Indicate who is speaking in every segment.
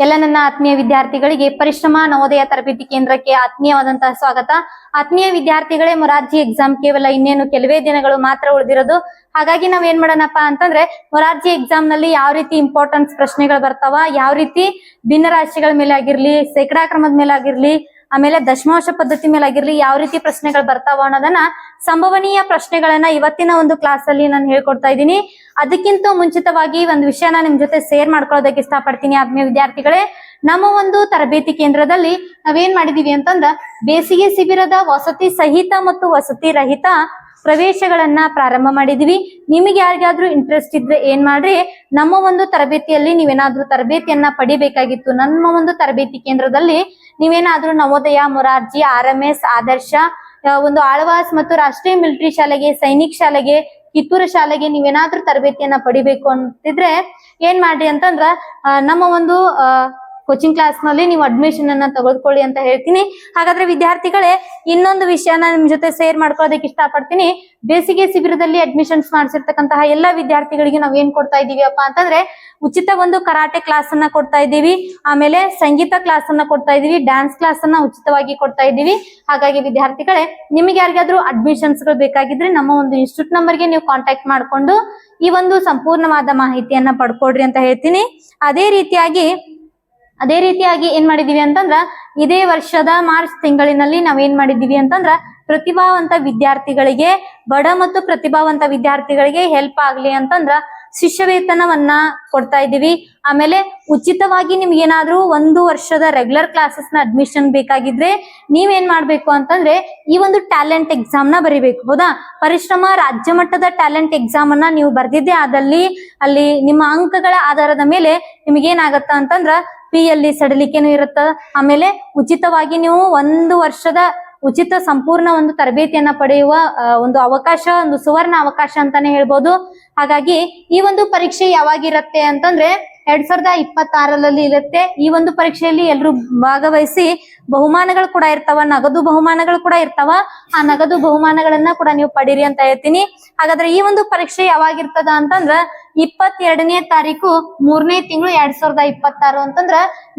Speaker 1: ಎಲ್ಲ ನನ್ನ ಆತ್ಮೀಯ ವಿದ್ಯಾರ್ಥಿಗಳಿಗೆ ಪರಿಶ್ರಮ ನವೋದಯ ತರಬೇತಿ ಕೇಂದ್ರಕ್ಕೆ ಆತ್ಮೀಯವಾದಂತಹ ಸ್ವಾಗತ. ಆತ್ಮೀಯ ವಿದ್ಯಾರ್ಥಿಗಳೇ, ಮೊರಾರ್ಜಿ ಎಕ್ಸಾಮ್ ಕೇವಲ ಇನ್ನೇನು ಕೆಲವೇ ದಿನಗಳು ಮಾತ್ರ ಉಳಿದಿರೋದು. ಹಾಗಾಗಿ ನಾವ್ ಏನ್ ಮಾಡೋಣಪ್ಪ ಅಂತಂದ್ರೆ, ಮೊರಾರ್ಜಿ ಎಕ್ಸಾಮ್ನಲ್ಲಿ ಯಾವ ರೀತಿ ಇಂಪಾರ್ಟೆನ್ಸ್ ಪ್ರಶ್ನೆಗಳು ಬರ್ತಾವ, ಯಾವ ರೀತಿ ಭಿನ್ನ ರಾಶಿಗಳ ಮೇಲೆ ಆಗಿರ್ಲಿ ಶೇಕಡಾ ಕ್ರಮದ ಮೇಲೆ ಆಗಿರ್ಲಿ ಆಮೇಲೆ ದಶಮಾಂಶ ಪದ್ಧತಿ ಮೇಲೆ ಆಗಿರ್ಲಿ, ಯಾವ ರೀತಿ ಪ್ರಶ್ನೆಗಳು ಬರ್ತಾವ ಅನ್ನೋದನ್ನ ಸಂಭವನೀಯ ಪ್ರಶ್ನೆಗಳನ್ನ ಇವತ್ತಿನ ಒಂದು ಕ್ಲಾಸ್ ಅಲ್ಲಿ ನಾನು ಹೇಳ್ಕೊಡ್ತಾ ಇದ್ದೀನಿ. ಅದಕ್ಕಿಂತ ಮುಂಚಿತವಾಗಿ ಒಂದು ವಿಷಯನ ನಿಮ್ ಜೊತೆ ಶೇರ್ ಮಾಡ್ಕೊಳ್ಳೋದಕ್ಕೆ ಇಷ್ಟಪಡ್ತೀನಿ ಆದ್ಮೇಲೆ ವಿದ್ಯಾರ್ಥಿಗಳೇ. ನಮ್ಮ ಒಂದು ತರಬೇತಿ ಕೇಂದ್ರದಲ್ಲಿ ನಾವೇನ್ ಮಾಡಿದೀವಿ ಅಂತಂದ್ರ ಬೇಸಿಗೆ ಶಿಬಿರದ ವಸತಿ ಸಹಿತ ಮತ್ತು ವಸತಿ ರಹಿತ ಪ್ರವೇಶಗಳನ್ನ ಪ್ರಾರಂಭ ಮಾಡಿದೀವಿ. ನಿಮಗೆ ಯಾರಿಗಾದ್ರೂ ಇಂಟ್ರೆಸ್ಟ್ ಇದ್ರೆ ಏನ್ ಮಾಡ್ರಿ? ನಮ್ಮ ಒಂದು ತರಬೇತಿಯಲ್ಲಿ ನೀವೇನಾದ್ರೂ ತರಬೇತಿಯನ್ನ ಪಡಿಬೇಕಾಗಿತ್ತು. ನಮ್ಮ ಒಂದು ತರಬೇತಿ ಕೇಂದ್ರದಲ್ಲಿ ನೀವೇನಾದ್ರೂ Navodaya, Morarji R M S Adarsha ಒಂದು ಆಳ್ವಾಸ್ ಮತ್ತು ರಾಷ್ಟ್ರೀಯ ಮಿಲಿಟರಿ ಶಾಲೆಗೆ, ಸೈನಿಕ್ ಶಾಲೆಗೆ, ಕಿತ್ತೂರು ಶಾಲೆಗೆ ನೀವೇನಾದ್ರೂ ತರಬೇತಿಯನ್ನ ಪಡಿಬೇಕು ಅಂತಿದ್ರೆ ಏನ್ ಮಾಡ್ರಿ ಅಂತಂದ್ರ ನಮ್ಮ ಒಂದು ಕೋಚಿಂಗ್ ಕ್ಲಾಸ್ನಲ್ಲಿ ನೀವು ಅಡ್ಮಿಷನ್ ಅನ್ನ ತಗೊಳ್ಕೊಳ್ಳಿ ಅಂತ ಹೇಳ್ತೀನಿ. ಹಾಗಾದ್ರೆ ವಿದ್ಯಾರ್ಥಿಗಳೇ, ಇನ್ನೊಂದು ವಿಷಯನ ನಿಮ್ ಜೊತೆ ಶೇರ್ ಮಾಡ್ಕೊಳ್ಳೋದಕ್ಕೆ ಇಷ್ಟಪಡ್ತೀನಿ. ಬೇಸಿಗೆ ಶಿಬಿರದಲ್ಲಿ ಅಡ್ಮಿಷನ್ಸ್ ಮಾಡಿಸಿರ್ತಕ್ಕಂತಹ ಎಲ್ಲ ವಿದ್ಯಾರ್ಥಿಗಳಿಗೆ ನಾವ್ ಏನ್ ಕೊಡ್ತಾ ಇದೀವಿ ಅಪ್ಪ ಅಂತಂದ್ರೆ, ಉಚಿತ ಒಂದು ಕರಾಟೆ ಕ್ಲಾಸ್ ಅನ್ನ ಕೊಡ್ತಾ ಇದೀವಿ ಆಮೇಲೆ ಸಂಗೀತ ಕ್ಲಾಸ್ ಅನ್ನ ಕೊಡ್ತಾ ಇದೀವಿ ಡ್ಯಾನ್ಸ್ ಕ್ಲಾಸ್ ಅನ್ನ ಉಚಿತವಾಗಿ ಕೊಡ್ತಾ ಇದೀವಿ ಹಾಗಾಗಿ ವಿದ್ಯಾರ್ಥಿಗಳೇ, ನಿಮಗೆ ಯಾರಿಗಾದ್ರೂ ಅಡ್ಮಿಷನ್ಸ್ಗಳು ಬೇಕಾಗಿದ್ರೆ ನಮ್ಮ ಒಂದು ಇನ್ಸ್ಟಿಟ್ಯೂಟ್ ನಂಬರ್ಗೆ ನೀವು ಕಾಂಟ್ಯಾಕ್ಟ್ ಮಾಡ್ಕೊಂಡು ಈ ಒಂದು ಸಂಪೂರ್ಣವಾದ ಮಾಹಿತಿಯನ್ನ ಪಡ್ಕೊಡ್ರಿ ಅಂತ ಹೇಳ್ತೀನಿ. ಅದೇ ರೀತಿಯಾಗಿ ಅದೇ ರೀತಿಯಾಗಿ ಏನ್ ಮಾಡಿದೀವಿ ಅಂತಂದ್ರ, ಇದೇ ವರ್ಷದ ಮಾರ್ಚ್ ತಿಂಗಳಿನಲ್ಲಿ ನಾವೇನ್ ಮಾಡಿದೀವಿ ಅಂತಂದ್ರ, ಪ್ರತಿಭಾವಂತ ವಿದ್ಯಾರ್ಥಿಗಳಿಗೆ, ಬಡ ಮತ್ತು ಪ್ರತಿಭಾವಂತ ವಿದ್ಯಾರ್ಥಿಗಳಿಗೆ ಹೆಲ್ಪ್ ಆಗ್ಲಿ ಅಂತಂದ್ರ ಶಿಷ್ಯವೇತನವನ್ನ ಕೊಡ್ತಾ ಇದೀವಿ ಆಮೇಲೆ ಉಚಿತವಾಗಿ ನಿಮ್ಗೆ ಏನಾದ್ರೂ ಒಂದು ವರ್ಷದ ರೆಗ್ಯುಲರ್ ಕ್ಲಾಸಸ್ನ ಅಡ್ಮಿಷನ್ ಬೇಕಾಗಿದ್ರೆ ನೀವೇನ್ ಮಾಡ್ಬೇಕು ಅಂತಂದ್ರೆ, ಈ ಒಂದು ಟ್ಯಾಲೆಂಟ್ ಎಕ್ಸಾಮ್ನ ಬರಿಬೇಕು. ಹೌದಾ? ಪರಿಶ್ರಮ ರಾಜ್ಯ ಮಟ್ಟದ ಟ್ಯಾಲೆಂಟ್ ಎಕ್ಸಾಮ್ ಅನ್ನ ನೀವು ಬರ್ದಿದ್ದೆ, ಆದಲ್ಲಿ ಅಲ್ಲಿ ನಿಮ್ಮ ಅಂಕಗಳ ಆಧಾರದ ಮೇಲೆ ನಿಮ್ಗೇನಾಗತ್ತ ಅಂತಂದ್ರ ಪಿ ಅಲ್ಲಿ ಸಡಿಲಿಕೆನೂ ಇರುತ್ತ. ಆಮೇಲೆ ಉಚಿತವಾಗಿ ನೀವು ಒಂದು ವರ್ಷದ ಉಚಿತ ಸಂಪೂರ್ಣ ಒಂದು ತರಬೇತಿಯನ್ನ ಪಡೆಯುವ ಒಂದು ಅವಕಾಶ, ಒಂದು ಸುವರ್ಣ ಅವಕಾಶ ಅಂತಾನೆ ಹೇಳ್ಬೋದು. ಹಾಗಾಗಿ ಈ ಒಂದು ಪರೀಕ್ಷೆ ಯಾವಾಗಿರತ್ತೆ ಅಂತಂದ್ರೆ ಎರಡ್ ಸಾವಿರದ ಇಪ್ಪತ್ತಾರಲ್ಲಿ ಇರುತ್ತೆ. ಈ ಒಂದು ಪರೀಕ್ಷೆಯಲ್ಲಿ ಎಲ್ಲರೂ ಭಾಗವಹಿಸಿ ಬಹುಮಾನಗಳು ಕೂಡ ಇರ್ತಾವ, ನಗದು ಬಹುಮಾನಗಳು ಕೂಡ ಇರ್ತಾವ. ಆ ನಗದು ಬಹುಮಾನಗಳನ್ನ ಕೂಡ ನೀವು ಪಡೀರಿ ಅಂತ ಹೇಳ್ತೀನಿ. ಹಾಗಾದ್ರೆ ಈ ಒಂದು ಪರೀಕ್ಷೆ ಯಾವಾಗಿರ್ತದ ಅಂತಂದ್ರ ಇಪ್ಪತ್ತೆರಡನೇ ತಾರೀಕು ಮೂರನೇ ತಿಂಗಳು ಎರಡ್ ಸಾವಿರದ ಇಪ್ಪತ್ತಾರು ಅಂತಂದ್ರ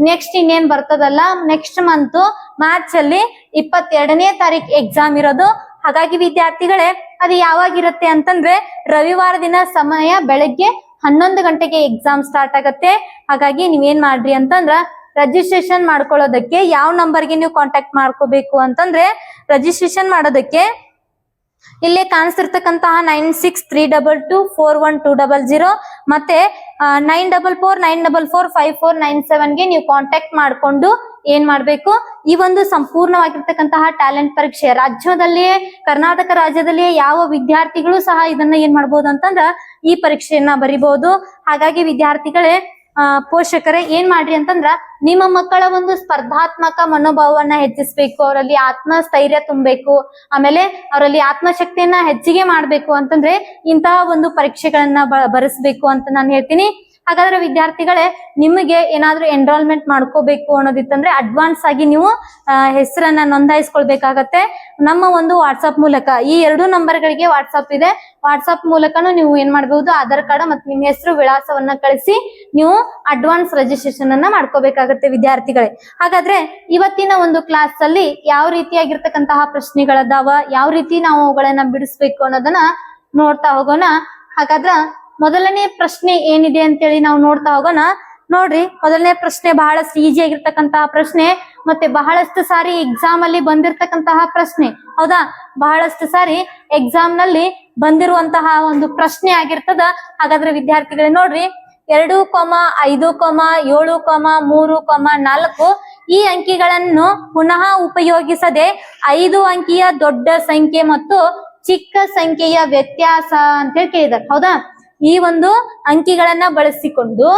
Speaker 1: ನೆಕ್ಸ್ಟ್ ಇನ್ನೇನ್ ಬರ್ತದಲ್ಲ? ನೆಕ್ಸ್ಟ್ ಮಂತ್ ಮಾರ್ಚ್ ಅಲ್ಲಿ ಇಪ್ಪತ್ತೆರಡನೇ ತಾರೀಕು ಎಕ್ಸಾಮ್ ಇರೋದು. ಹಾಗಾಗಿ ವಿದ್ಯಾರ್ಥಿಗಳೇ, ಅದು ಯಾವಾಗಿರುತ್ತೆ ಅಂತಂದ್ರೆ ರವಿವಾರ ದಿನ ಸಮಯ ಬೆಳಗ್ಗೆ ಹನ್ನೊಂದು ಗಂಟೆಗೆ ಎಕ್ಸಾಮ್ ಸ್ಟಾರ್ಟ್ ಆಗತ್ತೆ. ಹಾಗಾಗಿ ನೀವೇನ್ ಮಾಡ್ರಿ ಅಂತಂದ್ರ ರಿಜಿಸ್ಟ್ರೇಷನ್ ಮಾಡ್ಕೊಳ್ಳೋದಕ್ಕೆ ಯಾವ ನಂಬರ್ಗೆ ನೀವು ಕಾಂಟ್ಯಾಕ್ಟ್ ಮಾಡ್ಕೋಬೇಕು ಅಂತಂದ್ರೆ ರಜಿಸ್ಟ್ರೇಷನ್ ಮಾಡೋದಕ್ಕೆ ಇಲ್ಲಿ ಕಾಣಿಸ್ತಿರ್ತಕ್ಕಂತಹ nine six three double two four one two double zero ಮತ್ತೆ nine double four nine double four five four nine ಸೆವೆನ್ಗೆ ನೀವು ಕಾಂಟ್ಯಾಕ್ಟ್ ಮಾಡಿಕೊಂಡು ಏನ್ ಮಾಡ್ಬೇಕು? ಈ ಒಂದು ಸಂಪೂರ್ಣವಾಗಿರ್ತಕ್ಕಂತಹ ಟ್ಯಾಲೆಂಟ್ ಪರೀಕ್ಷೆ. ರಾಜ್ಯದಲ್ಲಿಯೇ, ಕರ್ನಾಟಕ ರಾಜ್ಯದಲ್ಲಿ ಯಾವ ವಿದ್ಯಾರ್ಥಿಗಳು ಸಹ ಇದನ್ನ ಏನ್ ಮಾಡ್ಬೋದು ಅಂತಂದ್ರ ಈ ಪರೀಕ್ಷೆಯನ್ನ ಬರಿಬಹುದು ಹಾಗಾಗಿ ವಿದ್ಯಾರ್ಥಿಗಳೇ ಪೋಷಕರೇ, ಏನ್ ಮಾಡ್ರಿ ಅಂತಂದ್ರ ನಿಮ್ಮ ಮಕ್ಕಳ ಒಂದು ಸ್ಪರ್ಧಾತ್ಮಕ ಮನೋಭಾವವನ್ನ ಹೆಚ್ಚಿಸ್ಬೇಕು. ಅವರಲ್ಲಿ ಆತ್ಮಸ್ಥೈರ್ಯ ತುಂಬಬೇಕು. ಆಮೇಲೆ ಅವರಲ್ಲಿ ಆತ್ಮಶಕ್ತಿಯನ್ನ ಹೆಚ್ಚಿಗೆ ಮಾಡ್ಬೇಕು ಅಂತಂದ್ರೆ ಇಂತಹ ಒಂದು ಪರೀಕ್ಷೆಗಳನ್ನ ಬ, ಬರೆಸ್ಬೇಕು ಅಂತ ನಾನು ಹೇಳ್ತೀನಿ. ಹಾಗಾದ್ರೆ ವಿದ್ಯಾರ್ಥಿಗಳೇ, ನಿಮಗೆ ಏನಾದ್ರೂ ಎನ್ರೋಲ್ಮೆಂಟ್ ಮಾಡ್ಕೋಬೇಕು ಅನ್ನೋದಿತ್ತಂದ್ರೆ ಅಡ್ವಾನ್ಸ್ ಆಗಿ ನೀವು ಹೆಸರನ್ನ ನೋಂದಾಯಿಸ್ಕೊಳ್ಬೇಕಾಗತ್ತೆ. ನಮ್ಮ ಒಂದು ವಾಟ್ಸಪ್ ಮೂಲಕ, ಈ ಎರಡು ನಂಬರ್ಗಳಿಗೆ ವಾಟ್ಸಪ್ ಇದೆ. ವಾಟ್ಸಪ್ ಮೂಲಕನೂ ನೀವು ಏನ್ ಮಾಡಬಹುದು ಆಧಾರ್ ಕಾರ್ಡ್ ಮತ್ತೆ ನಿಮ್ಮ ಹೆಸರು ವಿಳಾಸವನ್ನ ಕಳಿಸಿ ನೀವು ಅಡ್ವಾನ್ಸ್ ರಿಜಿಸ್ಟ್ರೇಷನ್ ಅನ್ನ ಮಾಡ್ಕೋಬೇಕಾಗತ್ತೆ ವಿದ್ಯಾರ್ಥಿಗಳೇ. ಹಾಗಾದ್ರೆ ಇವತ್ತಿನ ಒಂದು ಕ್ಲಾಸ್ ಅಲ್ಲಿ ಯಾವ ರೀತಿಯಾಗಿರ್ತಕ್ಕಂತಹ ಪ್ರಶ್ನೆಗಳದಾವ, ಯಾವ ರೀತಿ ನಾವು ಅವುಗಳನ್ನ ಬಿಡಿಸ್ಬೇಕು ಅನ್ನೋದನ್ನ ನೋಡ್ತಾ ಹೋಗೋಣ. ಹಾಗಾದ್ರ ಮೊದಲನೇ ಪ್ರಶ್ನೆ ಏನಿದೆ ಅಂತೇಳಿ ನಾವು ನೋಡ್ತಾ ಹೋಗೋಣ. ನೋಡ್ರಿ, ಮೊದಲನೇ ಪ್ರಶ್ನೆ ಬಹಳಷ್ಟು ಈಜಿ ಆಗಿರ್ತಕ್ಕಂತಹ ಪ್ರಶ್ನೆ, ಮತ್ತೆ ಬಹಳಷ್ಟು ಸಾರಿ ಎಕ್ಸಾಮ್ ಅಲ್ಲಿ ಬಂದಿರತಕ್ಕಂತಹ ಪ್ರಶ್ನೆ. ಹೌದಾ? ಬಹಳಷ್ಟು ಸಾರಿ ಎಕ್ಸಾಮ್ನಲ್ಲಿ ಬಂದಿರುವಂತಹ ಒಂದು ಪ್ರಶ್ನೆ ಆಗಿರ್ತದ. ಹಾಗಾದ್ರೆ ವಿದ್ಯಾರ್ಥಿಗಳೇ ನೋಡ್ರಿ, ಎರಡು ಕೊಮ, ಐದು ಕೊಮ, ಏಳು ಕೊಮ, ಮೂರು ಕೊಮ, ನಾಲ್ಕು ಈ ಅಂಕಿಗಳನ್ನು ಪುನಃ ಉಪಯೋಗಿಸದೆ ಐದು ಅಂಕಿಯ ದೊಡ್ಡ ಸಂಖ್ಯೆ ಮತ್ತು ಚಿಕ್ಕ ಸಂಖ್ಯೆಯ ವ್ಯತ್ಯಾಸ ಅಂತ ಹೇಳಿ ಕೇಳಿದಾರೆ ಹೌದಾ? ಈ ಒಂದು ಅಂಕಿಗಳನ್ನ ಬಳಸಿಕೊಂಡು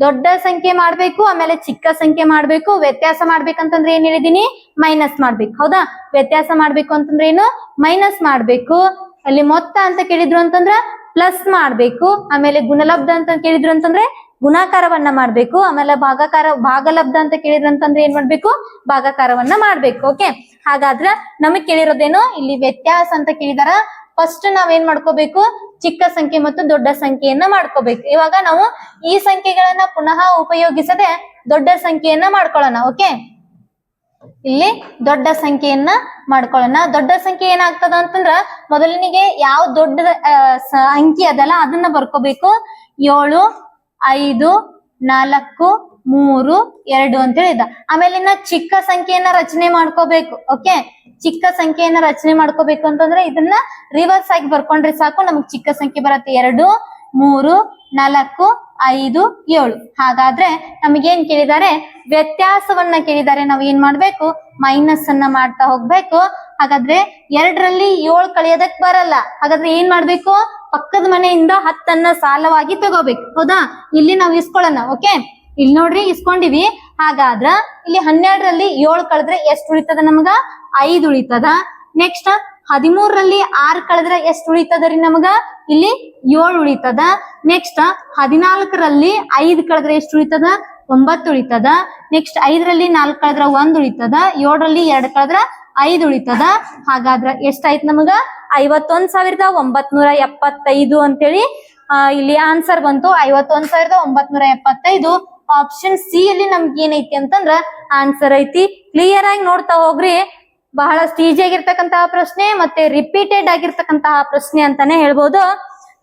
Speaker 1: ದೊಡ್ಡ ಸಂಖ್ಯೆ ಮಾಡ್ಬೇಕು, ಆಮೇಲೆ ಚಿಕ್ಕ ಸಂಖ್ಯೆ ಮಾಡ್ಬೇಕು, ವ್ಯತ್ಯಾಸ ಮಾಡ್ಬೇಕಂತಂದ್ರೆ ಏನ್ ಹೇಳಿದೀನಿ? ಮೈನಸ್ ಮಾಡ್ಬೇಕು. ಹೌದಾ? ವ್ಯತ್ಯಾಸ ಮಾಡ್ಬೇಕು ಅಂತಂದ್ರೆ ಏನು? ಮೈನಸ್ ಮಾಡ್ಬೇಕು. ಅಲ್ಲಿ ಮೊತ್ತ ಅಂತ ಕೇಳಿದ್ರು ಅಂತಂದ್ರ ಪ್ಲಸ್ ಮಾಡ್ಬೇಕು. ಆಮೇಲೆ ಗುಣಲಬ್ಧ ಅಂತ ಕೇಳಿದ್ರು ಅಂತಂದ್ರೆ ಗುಣಾಕಾರವನ್ನ ಮಾಡ್ಬೇಕು. ಆಮೇಲೆ ಭಾಗಾಕಾರ, ಭಾಗಲಬ್ಧ ಅಂತ ಕೇಳಿದ್ರು ಅಂತಂದ್ರೆ ಏನ್ ಮಾಡ್ಬೇಕು? ಭಾಗಾಕಾರವನ್ನ ಮಾಡ್ಬೇಕು. ಓಕೆ ಹಾಗಾದ್ರ ನಮಗ್ ಕೇಳಿರೋದೇನು? ಇಲ್ಲಿ ವ್ಯತ್ಯಾಸ ಅಂತ ಕೇಳಿದಾರ. ಫಸ್ಟ್ ನಾವೇನ್ ಮಾಡ್ಕೋಬೇಕು? ಚಿಕ್ಕ ಸಂಖ್ಯೆ ಮತ್ತು ದೊಡ್ಡ ಸಂಖ್ಯೆಯನ್ನ ಮಾಡ್ಕೋಬೇಕು. ಇವಾಗ ನಾವು ಈ ಸಂಖ್ಯೆಗಳನ್ನ ಪುನಃ ಉಪಯೋಗಿಸದೆ ದೊಡ್ಡ ಸಂಖ್ಯೆಯನ್ನ ಮಾಡ್ಕೊಳ್ಳೋಣ ಓಕೆ ಇಲ್ಲಿ ದೊಡ್ಡ ಸಂಖ್ಯೆಯನ್ನ ಮಾಡ್ಕೊಳ್ಳೋಣ. ದೊಡ್ಡ ಸಂಖ್ಯೆ ಏನಾಗ್ತದ ಅಂತಂದ್ರ ಮೊದಲನಿಗೆ ಯಾವ ದೊಡ್ಡ ಅಂಕಿ ಅದಲ್ಲ ಅದನ್ನ ಬರ್ಕೋಬೇಕು. ಏಳು, ಐದು, ನಾಲ್ಕು, ಮೂರು, ಎರಡು ಅಂತ ಹೇಳಿದ ಆಮೇಲೆ ಇನ್ನ ಚಿಕ್ಕ ಸಂಖ್ಯೆಯನ್ನ ರಚನೆ ಮಾಡ್ಕೋಬೇಕು ಓಕೆ ಚಿಕ್ಕ ಸಂಖ್ಯೆಯನ್ನ ರಚನೆ ಮಾಡ್ಕೋಬೇಕು ಅಂತಂದ್ರೆ ಇದನ್ನ ರಿವರ್ಸ್ ಆಗಿ ಬರ್ಕೊಂಡ್ರೆ ಸಾಕು. ನಮಗ್ ಚಿಕ್ಕ ಸಂಖ್ಯೆ ಬರುತ್ತೆ ಎರಡು, ಮೂರು, ನಾಲ್ಕು, ಐದು, ಏಳು. ಹಾಗಾದ್ರೆ ನಮಗೇನ್ ಕೇಳಿದ್ದಾರೆ ವ್ಯತ್ಯಾಸವನ್ನ ಕೇಳಿದ್ದಾರೆ ನಾವು ಏನ್ ಮಾಡ್ಬೇಕು? ಮೈನಸ್ ಅನ್ನ ಮಾಡ್ತಾ ಹೋಗ್ಬೇಕು. ಹಾಗಾದ್ರೆ ಎರಡರಲ್ಲಿ ಏಳು ಕಳೆಯೋದಕ್ ಬರಲ್ಲ. ಹಾಗಾದ್ರೆ ಏನ್ ಮಾಡ್ಬೇಕು? ಪಕ್ಕದ ಮನೆಯಿಂದ ಹತ್ತನ್ನ ಸಾಲವಾಗಿ ತಗೋಬೇಕು. ಹೌದಾ? ಇಲ್ಲಿ ನಾವು ಇಸ್ಕೊಳ್ಳೋಣ ಓಕೆ ಇಲ್ಲಿ ನೋಡ್ರಿ ಇಸ್ಕೊಂಡಿವಿ. ಹಾಗಾದ್ರ ಇಲ್ಲಿ ಹನ್ನೆರಡರಲ್ಲಿ ಏಳು ಕಳೆದ್ರೆ ಎಷ್ಟು ಉಳಿತದ ನಮಗ? ಐದು ಉಳಿತದ. ನೆಕ್ಸ್ಟ್ ಹದಿಮೂರರಲ್ಲಿ ಆರ್ ಕಳೆದ್ರೆ ಎಷ್ಟು ಉಳಿತದ ರೀ ನಮಗ? ಇಲ್ಲಿ ಏಳು ಉಳಿತದ. ನೆಕ್ಸ್ಟ್ ಹದಿನಾಲ್ಕರಲ್ಲಿ ಐದು ಕಳೆದ್ರೆ ಎಷ್ಟು ಉಳಿತದ? ಒಂಬತ್ತು ಉಳಿತದ. ನೆಕ್ಸ್ಟ್ ಐದರಲ್ಲಿ ನಾಲ್ಕು ಕಳೆದ್ರ ಒಂದ್ ಉಳಿತದ. ಏಳರಲ್ಲಿ ಎರಡ್ ಕಳೆದ್ರ ಐದ್ ಉಳಿತದ. ಹಾಗಾದ್ರ ಎಷ್ಟಾಯ್ತು ನಮಗ? ಐವತ್ತೊಂದ್ ಸಾವಿರದ ಒಂಬತ್ನೂರ ಎಪ್ಪತ್ತೈದು ಅಂತೇಳಿ ಇಲ್ಲಿ ಆನ್ಸರ್ ಬಂತು. ಐವತ್ತೊಂದ್ ಸಾವಿರದ ಒಂಬತ್ ನೂರ ಎಪ್ಪತ್ತೈದು. ಆಪ್ಷನ್ ಸಿ ಅಲ್ಲಿ ನಮ್ಗೆ ಏನೈತಿ ಅಂತಂದ್ರ ಆನ್ಸರ್ ಐತಿ. ಕ್ಲಿಯರ್ ಆಗಿ ನೋಡ್ತಾ ಹೋಗ್ರಿ. ಬಹಳಷ್ಟು ಈಜಿ ಆಗಿರ್ತಕ್ಕಂತಹ ಪ್ರಶ್ನೆ ಮತ್ತೆ ರಿಪೀಟೆಡ್ ಆಗಿರ್ತಕ್ಕಂತಹ ಪ್ರಶ್ನೆ ಅಂತಾನೆ ಹೇಳ್ಬೋದು.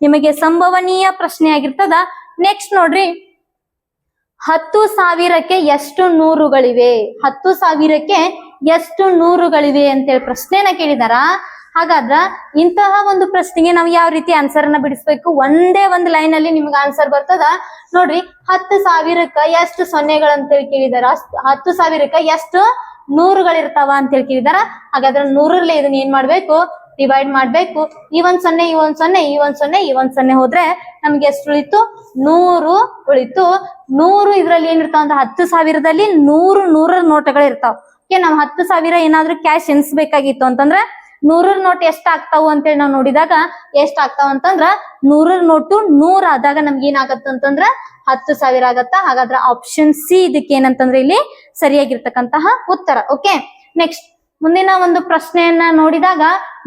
Speaker 1: ನಿಮಗೆ ಸಂಭವನೀಯ ಪ್ರಶ್ನೆ ಆಗಿರ್ತದ. ನೆಕ್ಸ್ಟ್ ನೋಡ್ರಿ. ಹತ್ತು ಸಾವಿರಕ್ಕೆ ಎಷ್ಟು ನೂರುಗಳಿವೆ? ಹತ್ತು ಸಾವಿರಕ್ಕೆ ಎಷ್ಟು ನೂರುಗಳಿವೆ ಅಂತೇಳಿ ಪ್ರಶ್ನೆನ ಕೇಳಿದಾರ? ಹಾಗಾದ್ರ ಇಂತಹ ಒಂದು ಪ್ರಶ್ನೆಗೆ ನಾವು ಯಾವ ರೀತಿ ಆನ್ಸರ್ ಅನ್ನ ಬಿಡಿಸ್ಬೇಕು? ಒಂದೇ ಒಂದು ಲೈನ್ ಅಲ್ಲಿ ನಿಮ್ಗೆ ಆನ್ಸರ್ ಬರ್ತದ. ನೋಡ್ರಿ, ಹತ್ತು ಸಾವಿರಕ್ಕ ಎಷ್ಟು ಸೊನ್ನೆಗಳಂತೇಳಿ ಕೇಳಿದಾರ. ಹತ್ತು ಸಾವಿರಕ್ಕ ಎಷ್ಟು ನೂರುಗಳಿರ್ತಾವ ಅಂತೇಳಿ ಕೇಳಿದಾರ. ಹಾಗಾದ್ರೆ ನೂರಲ್ಲೇ ಇದನ್ನ ಏನ್ ಮಾಡ್ಬೇಕು? ಡಿವೈಡ್ ಮಾಡ್ಬೇಕು. ಈ ಒಂದ್ ಸೊನ್ನೆ, ಈ ಒಂದ್ ಸೊನ್ನೆ, ಈ ಒಂದ್ ಸೊನ್ನೆ, ಈ ಒಂದ್ ಸೊನ್ನೆ ಹೋದ್ರೆ ನಮ್ಗೆ ಎಷ್ಟು ಉಳಿತು? ನೂರು ಉಳಿತು. ನೂರು ಇದ್ರಲ್ಲಿ ಏನಿರ್ತಾವ ಅಂತ ಹತ್ತು ಸಾವಿರದಲ್ಲಿ ನೂರು ನೂರ ನೋಟಗಳು ಇರ್ತಾವ. ಓಕೆ, ನಾವ್ ಹತ್ತು ಸಾವಿರ ಏನಾದ್ರೂ ಕ್ಯಾಶ್ ಎನ್ಸ್ಬೇಕಾಗಿತ್ತು ಅಂತಂದ್ರ ನೂರರ ನೋಟ್ ಎಷ್ಟ್ ಆಗ್ತಾವು ಅಂತೇಳಿ ನಾವು ನೋಡಿದಾಗ ಎಷ್ಟ್ ಆಗ್ತಾವ ಅಂತಂದ್ರ ನೂರರ ನೋಟು ನೂರ್ ಆದಾಗ ನಮ್ಗೆ ಏನಾಗತ್ತ ಅಂತಂದ್ರ ಹತ್ತು ಸಾವಿರ ಆಗತ್ತ? ಹಾಗಾದ್ರ ಆಪ್ಷನ್ ಸಿ ಇದಕ್ಕೆ ಏನಂತಂದ್ರೆ ಇಲ್ಲಿ ಸರಿಯಾಗಿರ್ತಕ್ಕಂತಹ ಉತ್ತರ. ಓಕೆ ನೆಕ್ಸ್ಟ್ ಮುಂದಿನ ಒಂದು ಪ್ರಶ್ನೆಯನ್ನ ನೋಡಿದಾಗ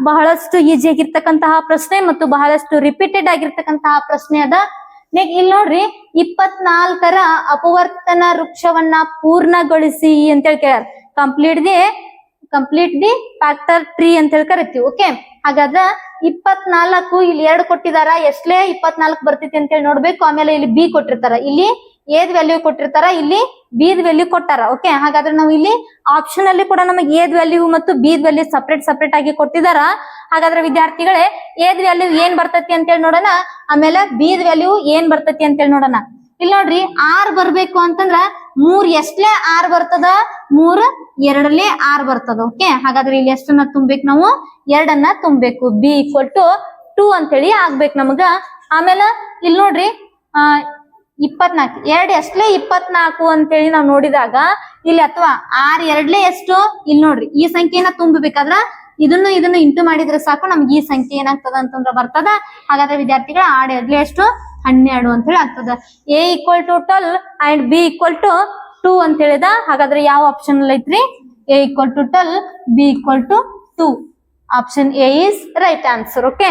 Speaker 1: ಬಹಳಷ್ಟು ಈಜಿ ಆಗಿರ್ತಕ್ಕಂತಹ ಪ್ರಶ್ನೆ ಮತ್ತು ಬಹಳಷ್ಟು ರಿಪೀಟೆಡ್ ಆಗಿರ್ತಕ್ಕಂತಹ ಪ್ರಶ್ನೆ ಅದ. ಇಲ್ಲಿ ನೋಡ್ರಿ, ಇಪ್ಪತ್ನಾಲ್ಕರ ಅಪವರ್ತನ ವೃಕ್ಷವನ್ನ ಪೂರ್ಣಗೊಳಿಸಿ ಅಂತೇಳಿ ಕೇಳ್ಯಾರ. Complete the complete the factor tree ಅಂತ ಹೇಳಿ ಕರಿತೀವಿ ಓಕೆ ಹಾಗಾದ್ರೆ ಇಪ್ಪತ್ನಾಲ್ಕು ಇಲ್ಲಿ ಎರಡು ಕೊಟ್ಟಿದಾರ, ಎಷ್ಟಲೇ ಇಪ್ಪತ್ನಾಲ್ಕು ಬರ್ತೈತಿ ಅಂತ ಹೇಳಿ ನೋಡ್ಬೇಕು. ಆಮೇಲೆ ಇಲ್ಲಿ ಬಿ ಕೊಟ್ಟಿರ್ತಾರ. ಇಲ್ಲಿ ಏದ್ ವ್ಯಾಲ್ಯೂ ಕೊಟ್ಟಿರ್ತಾರ, ಇಲ್ಲಿ ಬಿದ್ ವ್ಯಾಲ್ಯೂ ಕೊಟ್ಟಾರ ಓಕೆ ಹಾಗಾದ್ರೆ ನಾವು ಇಲ್ಲಿ ಆಪ್ಷನ್ ಅಲ್ಲಿ ಕೂಡ ನಮಗೆ ಏದ್ ವ್ಯಾಲ್ಯೂ ಮತ್ತು ಬಿದ್ ವ್ಯಾಲ್ಯೂ ಸಪ್ರೇಟ್ ಸಪ್ರೇಟ್ ಆಗಿ ಕೊಟ್ಟಿದಾರ. ಹಾಗಾದ್ರೆ ವಿದ್ಯಾರ್ಥಿಗಳೇ ಏದ್ ವ್ಯಾಲ್ಯೂ ಏನ್ ಬರ್ತೈತಿ ಅಂತೇಳಿ ನೋಡೋಣ. ಆಮೇಲೆ ಬಿದ್ ವ್ಯಾಲ್ಯೂ ಏನ್ ಬರ್ತೈತಿ ಅಂತೇಳಿ ನೋಡೋಣ. ಇಲ್ಲಿ ನೋಡ್ರಿ, ಆರ್ ಬರ್ಬೇಕು ಅಂತಂದ್ರ ಮೂರ್ ಎಷ್ಟಲೇ ಆರ್ ಬರ್ತದ? ಮೂರ್ ಎರಡಲ್ಲೇ ಆರ್ ಬರ್ತದ ಓಕೆ ಹಾಗಾದ್ರೆ ಇಲ್ಲಿ ಎಷ್ಟನ್ನ ತುಂಬಬೇಕು ನಾವು? ಎರಡನ್ನ ತುಂಬಬೇಕು. ಬಿ ಈಕ್ವಲ್ ಟು ಟೂ ಅಂತೇಳಿ ಆಗ್ಬೇಕು ನಮಗ. ಆಮೇಲೆ ಇಲ್ಲಿ ನೋಡ್ರಿ, ಆ, ಇಪ್ಪತ್ನಾಲ್ಕು. ಎರಡ್ ಎಷ್ಟಲೇ ಇಪ್ಪತ್ನಾಲ್ಕು ಅಂತೇಳಿ ನಾವು ನೋಡಿದಾಗ, ಇಲ್ಲಿ ಅಥವಾ ಆರ್ ಎರಡ್ಲೇ ಎಷ್ಟು? ಇಲ್ಲಿ ನೋಡ್ರಿ, ಈ ಸಂಖ್ಯೆನ ತುಂಬಬೇಕಾದ್ರ ಇದನ್ನು ಇದನ್ನು ಇಂಟು ಮಾಡಿದ್ರೆ ಸಾಕು, ನಮ್ಗೆ ಈ ಸಂಖ್ಯೆ ಏನಾಗ್ತದ ಅಂತಂದ್ರ ಬರ್ತದ. ಹಾಗಾದ್ರೆ ವಿದ್ಯಾರ್ಥಿಗಳ ಆರ್ ಎರಡ್ಲೆ ಎಷ್ಟು? ಹನ್ನೆರಡು ಅಂತ ಹೇಳಿ ಆಗ್ತದ. A equal to twelve and b equal to two ಅಂತ ಹೇಳಿದ? ಹಾಗಾದ್ರೆ ಯಾವ ಆಪ್ಷನ್ ಅಲ್ಲಿ ಐತ್ರಿ? A equal to twelve b equal to two option A is right answer okay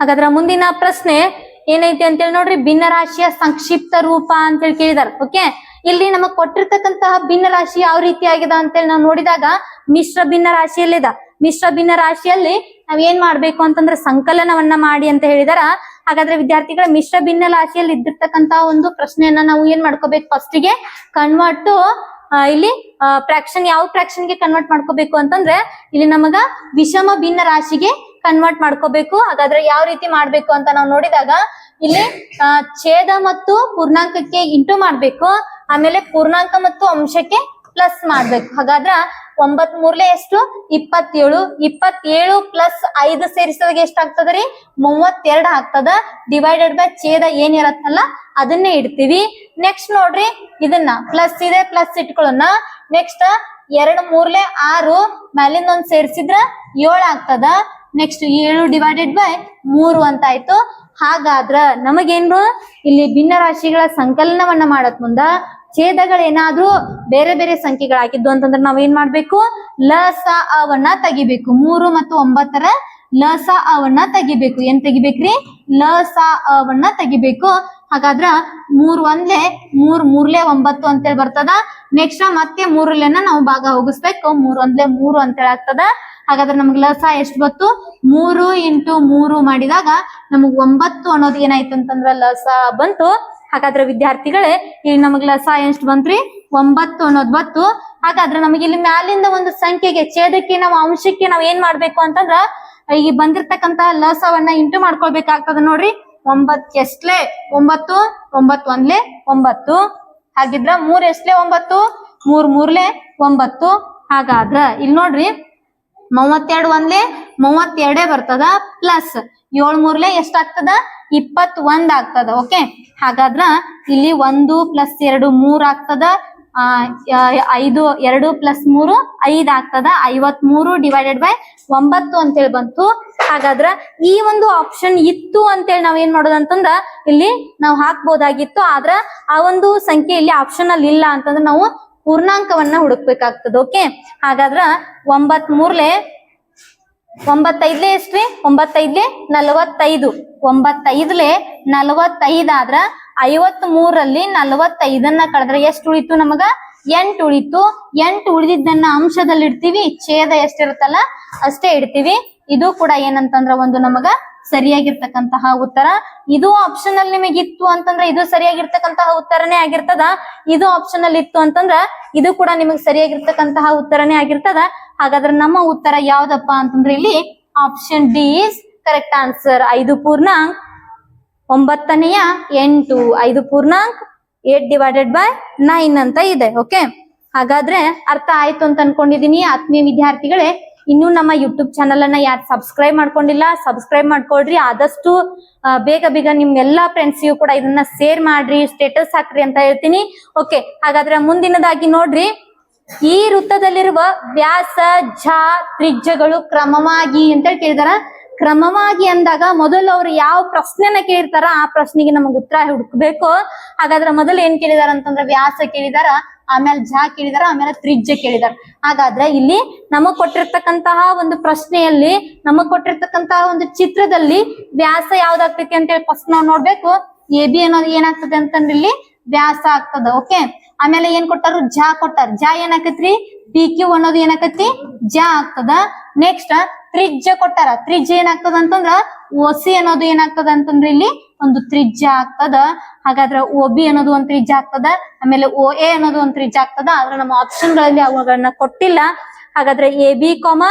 Speaker 1: ಹಾಗಾದ್ರೆ ಮುಂದಿನ ಪ್ರಶ್ನೆ ಏನೈತಿ ಅಂತೇಳಿ ನೋಡ್ರಿ? ಭಿನ್ನರಾಶಿಯ ಸಂಕ್ಷಿಪ್ತ ರೂಪ ಅಂತ ಹೇಳಿ ಕೇಳಿದಾರ ಓಕೆ ಇಲ್ಲಿ ನಮಗ್ ಕೊಟ್ಟಿರ್ತಕ್ಕಂತಹ ಭಿನ್ನರಾಶಿ ಯಾವ ರೀತಿ ಆಗಿದೆ ಅಂತೇಳಿ ನಾವು ನೋಡಿದಾಗ ಮಿಶ್ರ ಭಿನ್ನ ರಾಶಿಯಲ್ಲಿದ ಮಿಶ್ರ ಭಿನ್ನ ರಾಶಿಯಲ್ಲಿ ನಾವ್ ಏನ್ ಮಾಡ್ಬೇಕು ಅಂತಂದ್ರೆ ಸಂಕಲನವನ್ನ ಮಾಡಿ ಅಂತ ಹೇಳಿದಾರ. ಹಾಗಾದ್ರೆ ವಿದ್ಯಾರ್ಥಿಗಳ ಮಿಶ್ರ ಭಿನ್ನ ರಾಶಿಯಲ್ಲಿ ಇದ್ದಿರ್ತಕ್ಕಂತ ಒಂದು ಪ್ರಶ್ನೆಯನ್ನ ನಾವು ಏನ್ ಮಾಡ್ಕೋಬೇಕು ಫಸ್ಟ್ಗೆ? ಕನ್ವರ್ಟ್ ಇಲ್ಲಿ ಪ್ರಾಕ್ಷನ್ ಯಾವ ಫ್ರಾಕ್ಷನ್ಗೆ ಕನ್ವರ್ಟ್ ಮಾಡ್ಕೋಬೇಕು ಅಂತಂದ್ರೆ ಇಲ್ಲಿ ನಮಗ ವಿಷಮ ಭಿನ್ನ ರಾಶಿಗೆ ಕನ್ವರ್ಟ್ ಮಾಡ್ಕೋಬೇಕು. ಹಾಗಾದ್ರೆ ಯಾವ ರೀತಿ ಮಾಡ್ಬೇಕು ಅಂತ ನಾವು ನೋಡಿದಾಗ ಇಲ್ಲಿ ಛೇದ ಮತ್ತು ಪೂರ್ಣಾಂಕಕ್ಕೆ ಇಂಟು ಮಾಡ್ಬೇಕು. ಆಮೇಲೆ ಪೂರ್ಣಾಂಕ ಮತ್ತು ಅಂಶಕ್ಕೆ ಪ್ಲಸ್ ಮಾಡ್ಬೇಕು. ಹಾಗಾದ್ರ ಒಂಬತ್ ಮೂರ್ಲೆ ಎಷ್ಟು? ಇಪ್ಪತ್ತೇಳು. ಇಪ್ಪತ್ತೇಳು ಪ್ಲಸ್ ಐದು ಸೇರಿಸಿದಾಗ ಎಷ್ಟ್ ಆಗ್ತದ ರೀ? ಮೂವತ್ತೆರಡು ಆಗ್ತದ. ಡಿವೈಡೆಡ್ ಬೈ ಛೇದ ಏನ್ ಇರತ್ತಲ್ಲ, ಅದನ್ನೇ ಇಡ್ತೀವಿ. ನೆಕ್ಸ್ಟ್ ನೋಡ್ರಿ, ಇದನ್ನ ಪ್ಲಸ್ ಇದೆ ಪ್ಲಸ್ ಇಟ್ಕೊಳ್ಳೋಣ. ನೆಕ್ಸ್ಟ್ ಎರಡ್ ಮೂರ್ಲೆ ಆರು, ಮ್ಯಾಲಿಂದ ಒಂದ್ ಸೇರಿಸಿದ್ರ ಏಳು ಆಗ್ತದ. ನೆಕ್ಸ್ಟ್ ಏಳು ಡಿವೈಡೆಡ್ ಬೈ ಮೂರು ಅಂತ ಆಯ್ತು ಹಾಗಾದ್ರ ನಮಗೇನ್ರು? ಇಲ್ಲಿ ಭಿನ್ನ ರಾಶಿಗಳ ಸಂಕಲನವನ್ನ ಮಾಡತ್ ಮುಂದ. ಛೇದಗಳೇನಾದ್ರೂ ಬೇರೆ ಬೇರೆ ಸಂಖ್ಯೆಗಳಾಗಿದ್ದು ಅಂತಂದ್ರೆ ನಾವ್ ಏನ್ ಮಾಡ್ಬೇಕು? ಲಸ ಅವನ್ನ ತೆಗಿಬೇಕು. ಮೂರು ಮತ್ತು ಒಂಬತ್ತರ ಲಸ ಅವನ್ನ ತೆಗಿಬೇಕು. ಏನ್ ತೆಗಿಬೇಕ್ರಿ? ಲಸ ಅವನ್ನ ತೆಗಿಬೇಕು. ಹಾಗಾದ್ರ ಮೂರ್ ಒಂದ್ಲೆ, ಮೂರ್ ಮೂರ್ಲೆ ಒಂಬತ್ತು ಅಂತೇಳಿ ಬರ್ತದ. ನೆಕ್ಸ್ಟ್ ಮತ್ತೆ ಮೂರಲೆನ ನಾವು ಭಾಗ ಹೋಗಿಸ್ಬೇಕು. ಮೂರ್ ಒಂದ್ಲೆ ಮೂರು ಅಂತೇಳಿ ಆಗ್ತದ. ಹಾಗಾದ್ರೆ ನಮ್ಗೆ ಲಸ ಎಷ್ಟು ಬತ್ತು ಮೂರು ಇಂಟು ಮೂರು ಮಾಡಿದಾಗ ನಮಗ್ ಒಂಬತ್ತು ಅನ್ನೋದು ಏನಾಯ್ತು ಅಂತಂದ್ರ ಲಸ ಬಂತು. ಹಾಗಾದ್ರೆ ವಿದ್ಯಾರ್ಥಿಗಳೇ ಇಲ್ಲಿ ನಮಗ್ ಲಸ ಎಷ್ಟು ಬಂತ್ರಿ? ಒಂಬತ್ತು ಅನ್ನೋದ್ ಬತ್ತು ಹಾಗಾದ್ರೆ ನಮಗೆ ಇಲ್ಲಿ ಮ್ಯಾಲಿಂದ ಒಂದು ಸಂಖ್ಯೆಗೆ, ಛೇದಕ್ಕೆ ನಾವು, ಅಂಶಕ್ಕೆ ನಾವ್ ಏನ್ ಮಾಡ್ಬೇಕು ಅಂತಂದ್ರ, ಈಗ ಬಂದಿರ್ತಕ್ಕಂತ ಲಸವನ್ನ ಇಂಟು ಮಾಡ್ಕೊಳ್ಬೇಕಾಗ್ತದ ನೋಡ್ರಿ. ಒಂಬತ್ ಎಷ್ಟ್ಲೆ ಒಂಬತ್ತು ಒಂಬತ್ತು ಒಂದ್ಲೆ, ಒಂಬತ್ತು. ಹಾಗಿದ್ರ ಮೂರ್ ಎಷ್ಟ್ಲೆ ಒಂಬತ್ತು. ಮೂರ್ ಮೂರ್ಲೆ, ಒಂಬತ್ತು. ಹಾಗಾದ್ರ ಇಲ್ಲಿ ನೋಡ್ರಿ, ಮೂವತ್ತೆರಡು ಒಂದ್ಲೆ, ಮೂವತ್ತೆರಡೇ ಬರ್ತದ, ಪ್ಲಸ್ ಏಳ್ ಮೂರ್ಲೆ ಎಷ್ಟಾಗ್ತದ? ಇಪ್ಪತ್ ಒಂದ್ ಆಗ್ತದ ಓಕೆ ಹಾಗಾದ್ರ ಇಲ್ಲಿ ಒಂದು ಪ್ಲಸ್ ಎರಡು ಮೂರ್ ಆಗ್ತದ, ಆ ಐದು, ಎರಡು ಪ್ಲಸ್ ಮೂರು ಐದ್ ಆಗ್ತದ ಐವತ್ ಮೂರು ಡಿವೈಡೆಡ್ ಬೈ ಒಂಬತ್ತು ಅಂತೇಳಿ ಬಂತು. ಹಾಗಾದ್ರ ಈ ಒಂದು ಆಪ್ಷನ್ ಇತ್ತು ಅಂತೇಳಿ ನಾವ್ ಏನ್ ಮಾಡೋದು ಅಂತಂದ್ರ, ಇಲ್ಲಿ ನಾವು ಹಾಕ್ಬೋದಾಗಿತ್ತು, ಆದ್ರ ಆ ಒಂದು ಸಂಖ್ಯೆ ಇಲ್ಲಿ ಆಪ್ಷನ್ ಅಲ್ಲಿ ಇಲ್ಲ ಅಂತಂದ್ರೆ ನಾವು ಪೂರ್ಣಾಂಕವನ್ನ ಹುಡುಕ್ಬೇಕಾಗ್ತದ ಓಕೆ ಹಾಗಾದ್ರ ಒಂಬತ್ ಮೂರ್ಲೆ ಒಂಬತ್ತೈದ್ಲೆ ಎಷ್ಟ್ರಿ ಒಂಬತ್ತೈದ್ಲೆ ನಲವತ್ತೈದು. ಒಂಬತ್ತೈದ್ಲೆ ನಲವತ್ತೈದಾದ್ರ ಐವತ್ ಮೂರಲ್ಲಿ ನಲವತ್ತೈದನ್ನ ಕಳೆದ್ರೆ ಎಷ್ಟು ಉಳಿತು ನಮಗ? ಎಂಟು ಉಳಿತು. ಎಂಟು ಉಳಿದಿದ್ದನ್ನ ಅಂಶದಲ್ಲಿ ಇಡ್ತೀವಿ ಛೇದ ಎಷ್ಟಿರುತ್ತಲ್ಲ ಅಷ್ಟೇ ಇಡ್ತೀವಿ. ಇದು ಕೂಡ ಏನಂತಂದ್ರ ಒಂದು ನಮಗ ಸರಿಯಾಗಿರ್ತಕ್ಕಂತಹ ಉತ್ತರ. ಇದು ಆಪ್ಷನ್ ಅಲ್ಲಿ ನಿಮಗೆ ಇತ್ತು ಅಂತಂದ್ರೆ ಇದು ಸರಿಯಾಗಿರ್ತಕ್ಕಂತಹ ಉತ್ತರನೇ ಆಗಿರ್ತದ. ಇದು ಆಪ್ಷನ್ ಅಲ್ಲಿ ಇತ್ತು ಅಂತಂದ್ರ ಇದು ಕೂಡ ನಿಮಗೆ ಸರಿಯಾಗಿರ್ತಕ್ಕಂತಹ ಉತ್ತರನೇ ಆಗಿರ್ತದ. ಹಾಗಾದ್ರೆ ನಮ್ಮ ಉತ್ತರ ಯಾವ್ದಪ್ಪ ಅಂತಂದ್ರೆ ಇಲ್ಲಿ option D is correct answer ಐದು ಪೂರ್ಣಾಂಕ್ ಒಂಬತ್ತನೆಯ ಎಂಟು. ಐದು ಪೂರ್ಣಾಂಕ್ ಏಟ್ ಡಿವೈಡೆಡ್ ಬೈ ನೈನ್ ಅಂತ ಇದೆ ಓಕೆ ಹಾಗಾದ್ರೆ ಅರ್ಥ ಆಯ್ತು ಅಂತ ಅನ್ಕೊಂಡಿದೀನಿ ಆತ್ಮೀಯ ವಿದ್ಯಾರ್ಥಿಗಳೇ. ಇನ್ನು ನಮ್ಮ ಯೂಟ್ಯೂಬ್ ಚಾನಲ್ ಅನ್ನ ಯಾರು ಸಬ್ಸ್ಕ್ರೈಬ್ ಮಾಡ್ಕೊಂಡಿಲ್ಲ ಸಬ್ಸ್ಕ್ರೈಬ್ ಮಾಡ್ಕೊಳ್ರಿ. ಆದಷ್ಟು ಬೇಗ ಬೇಗ ನಿಮ್ ಎಲ್ಲಾ ಫ್ರೆಂಡ್ಸ್ಗೂ ಕೂಡ ಇದನ್ನ ಶೇರ್ ಮಾಡ್ರಿ ಸ್ಟೇಟಸ್ ಹಾಕ್ರಿ ಅಂತ ಹೇಳ್ತೀನಿ. ಓಕೆ ಹಾಗಾದ್ರೆ ಮುಂದಿನದಾಗಿ ನೋಡ್ರಿ. ಈ ವೃತ್ತದಲ್ಲಿರುವ ವ್ಯಾಸ, ಝ ತ್ರಿಜ್ಯಗಳು ಕ್ರಮವಾಗಿ ಅಂತ ಕೇಳಿದಾರ ಕ್ರಮವಾಗಿ ಅಂದಾಗ ಮೊದಲು ಅವ್ರು ಯಾವ ಪ್ರಶ್ನೆನ ಕೇಳಿರ್ತಾರ ಆ ಪ್ರಶ್ನೆಗೆ ನಮಗ್ ಉತ್ತರ ಹುಡುಕ್ಬೇಕು. ಹಾಗಾದ್ರೆ ಮೊದಲು ಏನ್ ಕೇಳಿದಾರ ಅಂತಂದ್ರೆ ವ್ಯಾಸ ಕೇಳಿದಾರ. ಆಮೇಲೆ ಝ ಕೇಳಿದಾರ, ಆಮೇಲೆ ತ್ರಿಜ್ಯ ಕೇಳಿದಾರ. ಹಾಗಾದ್ರೆ ಇಲ್ಲಿ ನಮಗ್ ಕೊಟ್ಟಿರ್ತಕ್ಕಂತಹ ಒಂದು ಪ್ರಶ್ನೆಯಲ್ಲಿ, ನಮಗ್ ಕೊಟ್ಟಿರ್ತಕ್ಕಂತಹ ಒಂದು ಚಿತ್ರದಲ್ಲಿ ವ್ಯಾಸ ಯಾವ್ದಾಗ್ತೈತಿ ಅಂತ ಹೇಳಿ ಫಸ್ಟ್ ನಾವು ನೋಡ್ಬೇಕು. ಎ ಬಿ ಅನ್ನೋದು ಏನಾಗ್ತದೆ ಅಂತಂದ್ರೆ ಇಲ್ಲಿ ವ್ಯಾಸ ಆಗ್ತದ ಓಕೆ ಆಮೇಲೆ ಏನ್ ಕೊಟ್ಟಾರು? ಝಾ ಕೊಟ್ಟಾರ. ಝಾ ಏನಾಕತ್ರಿ? ಪಿ ಕ್ಯೂ ಅನ್ನೋದು ಏನಾಕತಿ ಜ ಆಗ್ತದ. ನೆಕ್ಸ್ಟ್ ತ್ರಿಜ್ಯ ಕೊಟ್ಟಾರ. ತ್ರಿಜ್ಯ ಏನಾಗ್ತದ ಅಂತಂದ್ರ ಒಸಿ ಅನ್ನೋದು ಏನಾಗ್ತದ ಅಂತಂದ್ರೆ ಇಲ್ಲಿ ಒಂದು ತ್ರಿಜ್ಯ ಆಗ್ತದ. ಹಾಗಾದ್ರೆ ಒ ಬಿ ಅನ್ನೋದು ಒಂದ್ ತ್ರಿಜ್ಯ ಆಗ್ತದ, ಆಮೇಲೆ ಒ ಎ ಅನ್ನೋದು ಒಂದ್ ತ್ರಿಜ್ಯ ಆಗ್ತದ. ಆದ್ರೆ ನಮ್ಮ ಆಪ್ಷನ್ಗಳಲ್ಲಿ ಅವುಗಳನ್ನ ಕೊಟ್ಟಿಲ್ಲ. ಹಾಗಾದ್ರೆ A B comma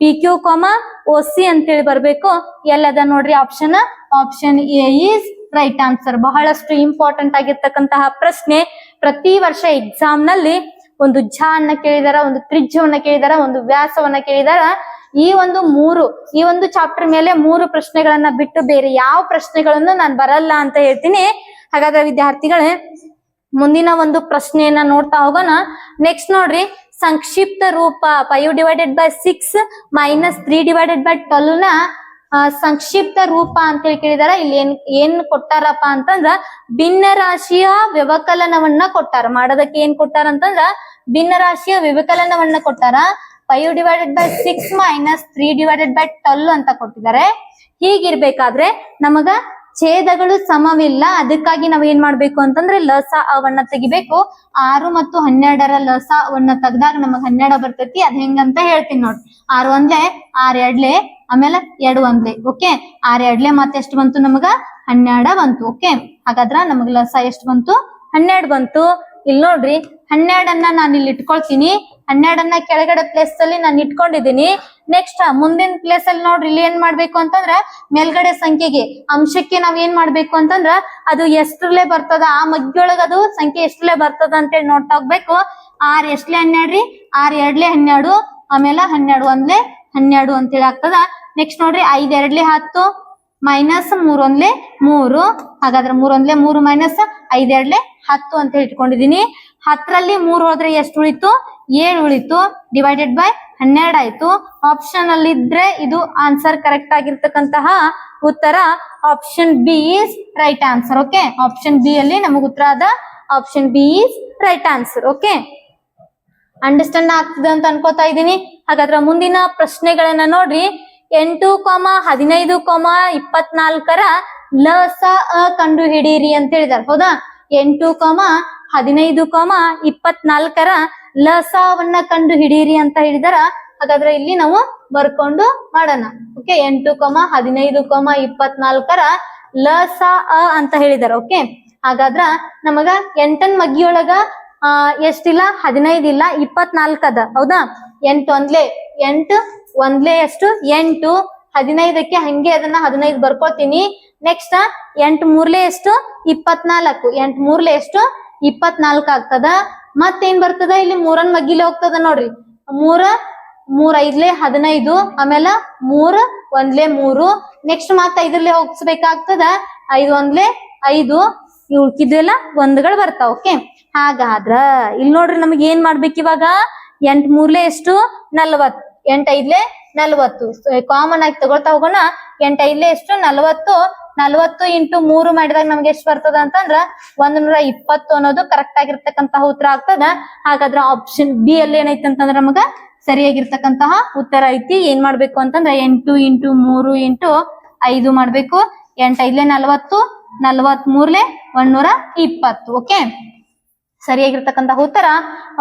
Speaker 1: P Q comma O C ಅಂತೇಳಿ ಬರ್ಬೇಕು. ಎಲ್ಲದ ನೋಡ್ರಿ option option A is right answer ಬಹಳಷ್ಟು ಇಂಪಾರ್ಟೆಂಟ್ ಆಗಿರ್ತಕ್ಕಂತಹ ಪ್ರಶ್ನೆ. ಪ್ರತಿ ವರ್ಷ ಎಕ್ಸಾಮ್ನಲ್ಲಿ ಒಂದು ಝ ಅನ್ನ ಕೇಳಿದಾರ, ಒಂದು ತ್ರಿಜ್ಯವನ್ನ ಕೇಳಿದಾರ, ಒಂದು ವ್ಯಾಸವನ್ನ ಕೇಳಿದಾರ. ಈ ಒಂದು ಮೂರು, ಈ ಒಂದು ಚಾಪ್ಟರ್ ಮೇಲೆ ಮೂರು ಪ್ರಶ್ನೆಗಳನ್ನ ಬಿಟ್ಟು ಬೇರೆ ಯಾವ ಪ್ರಶ್ನೆಗಳನ್ನು ನಾನು ಬರಲ್ಲ ಅಂತ ಹೇಳ್ತೀನಿ. ಹಾಗಾದ್ರೆ ವಿದ್ಯಾರ್ಥಿಗಳೇ, ಮುಂದಿನ ಒಂದು ಪ್ರಶ್ನೆಯನ್ನ ನೋಡ್ತಾ ಹೋಗೋಣ. ನೆಕ್ಸ್ಟ್ ನೋಡ್ರಿ. ಸಂಕ್ಷಿಪ್ತ ರೂಪ five divided by six minus three divided by ಟ್ವೆಲ್ನ ಸಂಕ್ಷಿಪ್ತ ರೂಪ ಅಂತ ಹೇಳಿ ಕೇಳಿದಾರ. ಇಲ್ಲಿ ಏನ್ ಏನ್ ಕೊಟ್ಟಾರಪ್ಪ ಅಂತಂದ್ರ ಭಿನ್ನ ರಾಶಿಯ ವ್ಯವಕಲನವನ್ನ ಕೊಟ್ಟಾರ. ಮಾಡೋದಕ್ಕೆ ಏನ್ ಕೊಟ್ಟಾರ ಅಂತಂದ್ರ ಭಿನ್ನ ರಾಶಿಯ ವ್ಯವಕಲನವನ್ನ ಕೊಟ್ಟಾರ. Five divided by six minus three divided by twelve ಅಂತ ಕೊಟ್ಟಿದ್ದಾರೆ. ಹೀಗಿರ್ಬೇಕಾದ್ರೆ ನಮಗ ಛೇದಗಳು ಸಮವಿಲ್ಲ. ಅದಕ್ಕಾಗಿ ನಾವ್ ಏನ್ ಮಾಡ್ಬೇಕು ಅಂತಂದ್ರೆ ಲಸ ಅವನ್ನ ತೆಗಿಬೇಕು. ಆರು ಮತ್ತು ಹನ್ನೆರಡರ ಲಸ ಅವನ್ನ ತೆಗ್ದಾಗ ನಮಗ್ ಹನ್ನೆರಡ ಬರ್ತೈತಿ. ಅದ್ ಹೆಂಗಂತ ಹೇಳ್ತೀನಿ ನೋಡ್ರಿ ಆರು ಒಂದ್ಲೆ, ಆರ್ ಎರಡ್ಲೆ, ಆಮೇಲೆ ಎರಡು ಒಂದ್ಲೆ, ಓಕೆ? ಆರ್ ಎರಡ್ಲೆ ಮತ್ತೆ ಎಷ್ಟು ಬಂತು ನಮಗ? ಹನ್ನೆರಡ ಬಂತು, ಓಕೆ? ಹಾಗಾದ್ರ ನಮಗ್ ಲಸ ಎಷ್ಟು ಬಂತು? ಹನ್ನೆರಡು ಬಂತು. ಇಲ್ಲಿ ನೋಡ್ರಿ ಹನ್ನೆರಡನ್ನ ನಾನು ಇಲ್ಲಿ ಇಟ್ಕೊಳ್ತೀನಿ. ಹನ್ನೆರಡನ್ನ ಕೆಳಗಡೆ ಪ್ಲೇಸ್ ಅಲ್ಲಿ ನಾನು ಇಟ್ಕೊಂಡಿದ್ದೀನಿ. ನೆಕ್ಸ್ಟ್ ಮುಂದಿನ ಪ್ಲೇಸ್ ಅಲ್ಲಿ ನೋಡ್ರಿ ಇಲ್ಲಿ ಏನ್ ಮಾಡ್ಬೇಕು ಅಂತಂದ್ರ ಮೇಲ್ಗಡೆ ಸಂಖ್ಯೆಗೆ ಅಂಶಕ್ಕೆ ನಾವ್ ಏನ್ ಮಾಡ್ಬೇಕು ಅಂತಂದ್ರ ಅದು ಎಷ್ಟ್ರಲ್ಲೇ ಬರ್ತದ, ಆ ಮಗ್ಗಿಯೊಳಗ ಅದು ಸಂಖ್ಯೆ ಎಷ್ಟ್ರಲ್ಲೇ ಬರ್ತದ ಅಂತೇಳಿ ನೋಡ್ತಾ ಹೋಗ್ಬೇಕು. ಆರ್ ಎಷ್ಟ್ಲೆ ಹನ್ನೆರಡ್ರಿ ಆರ್ ಎರಡ್ಲೆ ಹನ್ನೆರಡು, ಆಮೇಲೆ ಹನ್ನೆರಡು ಒಂದ್ಲೆ ಹನ್ನೆರಡು ಅಂತೇಳಿ ಆಗ್ತದ. ನೆಕ್ಸ್ಟ್ ನೋಡ್ರಿ, ಐದ್ ಎರಡ್ಲೆ ಹತ್ತು ಮೈನಸ್ ಮೂರೊಂದ್ಲೆ ಮೂರು. ಹಾಗಾದ್ರೆ ಮೂರ್ ಒಂದ್ಲೆ ಮೂರು ಮೈನಸ್ ಐದೆರಡ್ಲೆ ಹತ್ತು ಅಂತ ಇಟ್ಕೊಂಡಿದೀನಿ ಹತ್ತರಲ್ಲಿ ಮೂರು ಹೋದ್ರೆ ಎಷ್ಟು ಉಳಿತು? ಏಳು ಉಳಿತು. ಡಿವೈಡೆಡ್ ಬೈ ಹನ್ನೆರಡು ಆಯ್ತು. ಆಪ್ಷನ್ ಅಲ್ಲಿ ಇದ್ರೆ ಇದು ಆನ್ಸರ್ ಕರೆಕ್ಟ್ ಆಗಿರ್ತಕ್ಕಂತಹ ಉತ್ತರ option B is right answer okay option B ಅಲ್ಲಿ ನಮಗೆ ಉತ್ತರ ಆದ option B is right answer okay understand ಆಗ್ತದೆ ಅಂತ ಅನ್ಕೋತಾ ಇದ್ದೀನಿ. ಹಾಗಾದ್ರೆ ಮುಂದಿನ ಪ್ರಶ್ನೆಗಳನ್ನ ನೋಡ್ರಿ. ಎಂಟು ಕೊಮ ಹದಿನೈದು ಕೊಮ ಇಪ್ಪತ್ನಾಲ್ಕರ ಲ ಸ ಅ ಕಂಡು ಹಿಡೀರಿ ಅಂತ ಹೇಳಿದಾರೆ ಹೌದಾ? ಎಂಟು ಕೊಮ ಹದಿನೈದು ಕೊಮ ಇಪ್ಪತ್ನಾಲ್ಕರ ಲ ಸವನ್ನ ಕಂಡು ಹಿಡೀರಿ ಅಂತ ಹೇಳಿದಾರ. ಹಾಗಾದ್ರೆ ಇಲ್ಲಿ ನಾವು ಬರ್ಕೊಂಡು ಮಾಡೋಣ. ಓಕೆ, ಎಂಟು ಕೊಮ ಹದಿನೈದು ಕೊಮ ಇಪ್ಪತ್ನಾಲ್ಕರ ಲ ಸ ಅ ಅಂತ ಹೇಳಿದಾರ. ಓಕೆ, ಹಾಗಾದ್ರ ನಮಗ ಎಂಟನ್ ಮಗ್ಗಿಯೊಳಗ, ಆ, ಎಷ್ಟಿಲ್ಲ? ಹದಿನೈದಿಲ್ಲ ಇಲ್ಲ ಇಪ್ಪತ್ನಾಲ್ಕು ಅದ ಹೌದಾ? ಎಂಟು ಅಂದ್ಲೆ ಎಂಟು ಒಂದ್ಲೆ ಎಷ್ಟು ಎಂಟು, ಹದಿನೈದಕ್ಕೆ ಹಂಗೆ ಅದನ್ನ ಹದಿನೈದು ಬರ್ಕೊತೀನಿ. ನೆಕ್ಸ್ಟ್ ಎಂಟು ಮೂರ್ಲೆ ಎಷ್ಟು ಇಪ್ಪತ್ನಾಲ್ಕು. ಎಂಟ್ ಮೂರ್ಲೆ ಎಷ್ಟು ಇಪ್ಪತ್ನಾಲ್ಕು ಆಗ್ತದ. ಮತ್ತೇನ್ ಬರ್ತದ? ಇಲ್ಲಿ ಮೂರನ್ ಮಗ್ಗಿಲೆ ಹೋಗ್ತದ ನೋಡ್ರಿ. ಮೂರ ಮೂರ್ ಐದ್ಲೆ ಹದಿನೈದು, ಆಮೇಲೆ ಮೂರ್, ಒಂದ್ಲೆ ಮೂರು. ನೆಕ್ಸ್ಟ್ ಮತ್ತ ಐದರ್ಲೆ ಹೋಗ್ಸ್ಬೇಕಾಗ್ತದ? ಐದು ಒಂದ್ಲೆ ಐದು. ಇವ್ ಒಂದ್ಗಳು ಬರ್ತಾವ, ಓಕೆ? ಹಾಗಾದ್ರ, ಇಲ್ಲಿ ನೋಡ್ರಿ ನಮಗೆ ಏನ್ ಮಾಡ್ಬೇಕಿವಾಗ? ಎಂಟ್ ಮೂರ್ಲೆ ಎಷ್ಟು ನಲ್ವತ್ ಎಂಟ್ ಐದ್ಲೆ ನಲ್ವತ್ತು ಕಾಮನ್ ಆಗಿ ತಗೊಳ್ತಾ ಹೋಗೋಣ. ಎಂಟೈದ್ಲೆ ಎಷ್ಟು? ನಲ್ವತ್ತು. ನಲ್ವತ್ತು ಇಂಟು ಮೂರು ಮಾಡಿದಾಗ ನಮ್ಗೆ ಎಷ್ಟು ಬರ್ತದ ಅಂತಂದ್ರ ಒಂದ್ ನೂರ ಇಪ್ಪತ್ತು ಅನ್ನೋದು ಕರೆಕ್ಟ್ ಆಗಿರ್ತಕ್ಕಂತಹ ಉತ್ತರ ಆಗ್ತದ. ಹಾಗಾದ್ರೆ ಆಪ್ಷನ್ ಬಿ ಅಲ್ಲಿ ಏನೈತಿ ಅಂತಂದ್ರ ನಮಗ ಸರಿಯಾಗಿರ್ತಕ್ಕಂತಹ ಉತ್ತರ ಐತಿ. ಏನ್ ಮಾಡ್ಬೇಕು ಅಂತಂದ್ರ ಎಂಟು ಇಂಟು ಮೂರು ಇಂಟು ಐದು ಮಾಡ್ಬೇಕು. ಎಂಟೈದ್ಲೆ ನಲ್ವತ್ತು ನಲ್ವತ್ ಮೂರ್ಲೆ ಒಂದ್ನೂರ ಇಪ್ಪತ್ತು. ಓಕೆ ಸರಿಯಾಗಿರ್ತಕ್ಕಂತಹ ಉತ್ತರ.